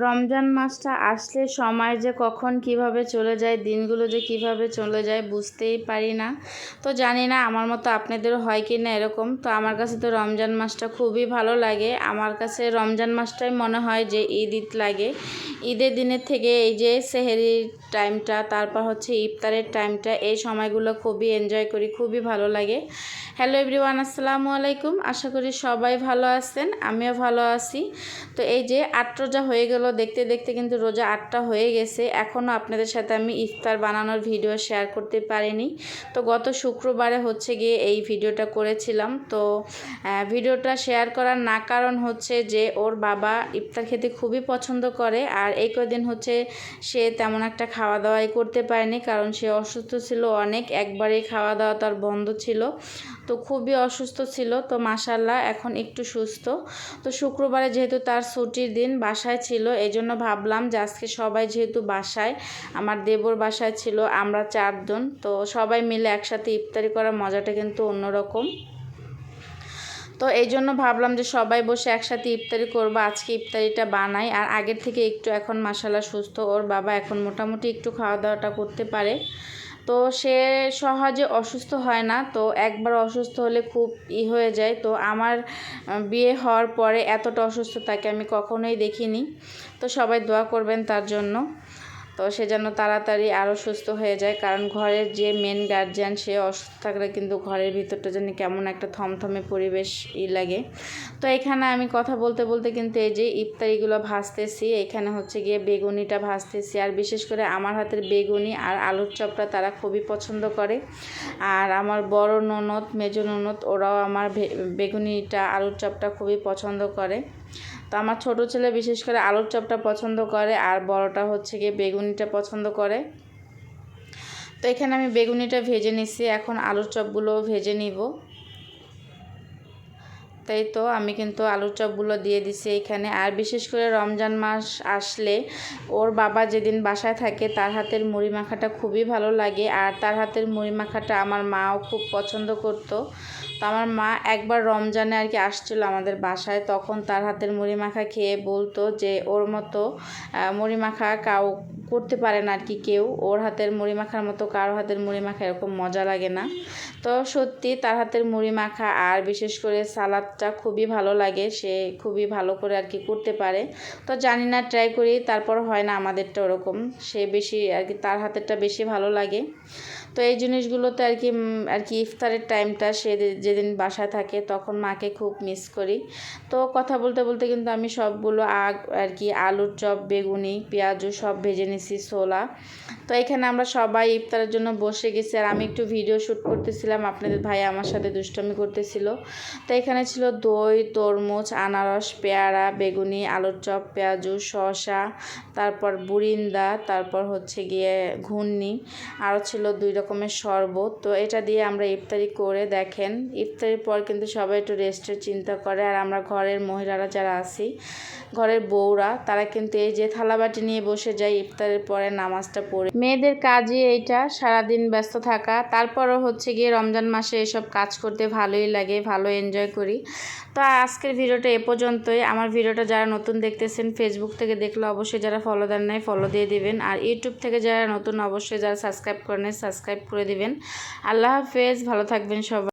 রমজান মাসটা আসলে সময় যে কখন কীভাবে চলে যায়, দিনগুলো যে কীভাবে চলে যায় বুঝতেই পারি না। তো জানি না আমার মতো আপনাদেরও হয় কি না এরকম। তো আমার কাছে তো রমজান মাসটা খুবই ভালো লাগে। আমার কাছে রমজান মাসটাই মনে হয় যে ঈদ ঈদ লাগে। ঈদের দিনের থেকে এই যে সেহেরির টাইমটা, তারপর হচ্ছে ইফতারের টাইমটা, এই সময়গুলো খুবই এনজয় করি, খুবই ভালো লাগে। হ্যালো এভরিওয়ান আসসালামু আলাইকুম। আশা করি সবাই ভালো আছেন, আমিও ভালো আছি। তো এই যে আট হয়ে গেল দেখতে দেখতে কিন্তু রোজা আটটা হয়ে গেছে। এখনও আপনাদের সাথে আমি ইফতার বানানোর ভিডিও শেয়ার করতে পারিনি। তো গত শুক্রবারে হচ্ছে গিয়ে এই ভিডিওটা করেছিলাম। তো ভিডিওটা শেয়ার করার না কারণ হচ্ছে যে, ওর বাবা ইফতার খেতে খুবই পছন্দ করে। আর এই কদিন হচ্ছে সে তেমন একটা খাওয়া দাওয়াই করতে পারেনি, কারণ সে অসুস্থ ছিল অনেক। একবারেই খাওয়া দাওয়া তার বন্ধ ছিল। তো খুবই অসুস্থ ছিল, তো মাসাল্লাহ এখন একটু সুস্থ। তো শুক্রবারে যেহেতু তার ছুটির দিন বাসায় ছিল এই জন্য ভাবলাম যে আজকে সবাই যেহেতু বাসায়, আমার দেবর বাসায় ছিল, আমরা চারজন, তো সবাই মিলে একসাথে ইফতারি করার মজাটা কিন্তু অন্যরকম। তো এই জন্য ভাবলাম যে সবাই বসে একসাথে ইফতারি করব, আজকে ইফতারিটা বানাই, আর আগের থেকে একটু এখন মাসালা সুস্থ, ওর বাবা এখন মোটামুটি একটু খাওয়া দাওয়াটা করতে পারে। তো সে সহজে অসুস্থ হয় না, তো একবার অসুস্থ হলে খুব ই হয়ে যায়। তো আমার বিয়ে হওয়ার পরে এতটা অসুস্থ তাকে আমি কখনোই দেখিনি। তো সবাই দোয়া করবেন তার জন্য। তো সে যেন তাড়াতাড়ি আরও সুস্থ হয়ে যায়, কারণ ঘরের যে মেন গার্জিয়ান সে অসুস্থ থাকলে কিন্তু ঘরের ভিতরটা যেন কেমন একটা থমথমে পরিবেশ ই লাগে। তো এখানে আমি কথা বলতে বলতে কিন্তু এই যে ইফতারিগুলো ভাজতেছি, এখানে হচ্ছে গিয়ে বেগুনিটা ভাজতেছি। আর বিশেষ করে আমার হাতের বেগুনি আর আলুর চপটা তারা খুবই পছন্দ করে। আর আমার বড় ননদ, মেজ ননদ, ওরাও আমার বেগুনিটা, আলুর চপটা খুবই পছন্দ করে। তো আমার ছোট ছেলে বিশেষ করে আলুর চপটা পছন্দ করে, আর বড়টা হচ্ছে গিয়ে বেগুনিটা পছন্দ করে। তো এখানে আমি বেগুনিটা ভেজে নিছি, এখন আলুর চপগুলোও ভেজে নিব। তাই তো আমি কিন্তু আলুর চপগুলো দিয়ে দিছি এখানে। আর বিশেষ করে রমজান মাস আসলে ওর বাবা যেদিন বাসায় থাকে তার হাতের মুড়ি মাখাটা খুবই ভালো লাগে, আর তার হাতের মুড়ি মাখাটা আমার মাও খুব পছন্দ করতো। তো আমার মা একবার রমজানে আর কি আসছিল আমাদের বাসায়, তখন তার হাতের মুড়ি মাখা খেয়ে বলতো যে ওর মতো মুড়ি মাখা কাউ করতে পারে না আর কি কেউ। ওর হাতের মুড়ি মাখার মতো কারও হাতের মুড়ি মাখা এরকম মজা লাগে না। তো সত্যি তার হাতের মুড়ি মাখা আর বিশেষ করে সালাদটা খুবই ভালো লাগে, সে খুবই ভালো করে আর কি করতে পারে। তো জানি না ট্রাই করি, তারপর হয় না আমাদেরটা ওরকম। সে বেশি আর কি তার হাতেরটা বেশি ভালো লাগে। তো এই জিনিসগুলোতে আর কি আর কি ইফতারের টাইমটা সে যেদিন বাসায় থাকে তখন মাকে খুব মিস করি। তো কথা বলতে বলতে কিন্তু আমি সবগুলো আগ, আর কি আলুর চপ, বেগুনি পেঁয়াজও সব ভেজে নিছি ছোলা। তো এখানে আমরা সবাই ইফতারের জন্য বসে গেছি আর আমি একটু ভিডিও শ্যুট করতেছিলাম। আপনাদের ভাই আমার সাথে দুষ্টমি করতেছিল। তো এখানে ছিল দই, তরমুজ, আনারস, পেয়ারা, বেগুনি, আলুর চপ, পেঁয়াজু, শসা, তারপর বুরিন্দা, তারপর হচ্ছে গিয়ে ঘূর্ণি আরও ছিল দুই রকমের শরবত। তো এটা দিয়ে আমরা ইফতারি করে দেখেন, ইফতারির পর কিন্তু সবাই একটু রেস্টের চিন্তা করে। আর আমরা ঘরের মহিলারা যারা আছি, ঘরের বউরা, তারা কিন্তু এই যে থালাবাটি নিয়ে বসে যায়, ইফতারের পরে নামাজটা পড়ে। মেয়েদের কাজই এইটা, সারাদিন ব্যস্ত থাকা। তারপরও হচ্ছে গিয়ে রমজান মাসে এসব কাজ করতে ভালোই লাগে, ভালো এনজয় করি। তো আজকের ভিডিওটা এ পর্যন্তই। আমার ভিডিওটা যারা নতুন দেখতেছেন ফেসবুক থেকে দেখলে অবশ্যই যারা ফলো দেন নাই ফলো দিয়ে দিবেন। আর ইউটিউব থেকে যারা নতুন, অবশ্যই যারা সাবস্ক্রাইব করেন সাবস্ক্রাইব করে দিবেন। আল্লাহ হাফেজ ভালো থাকবেন সবাই।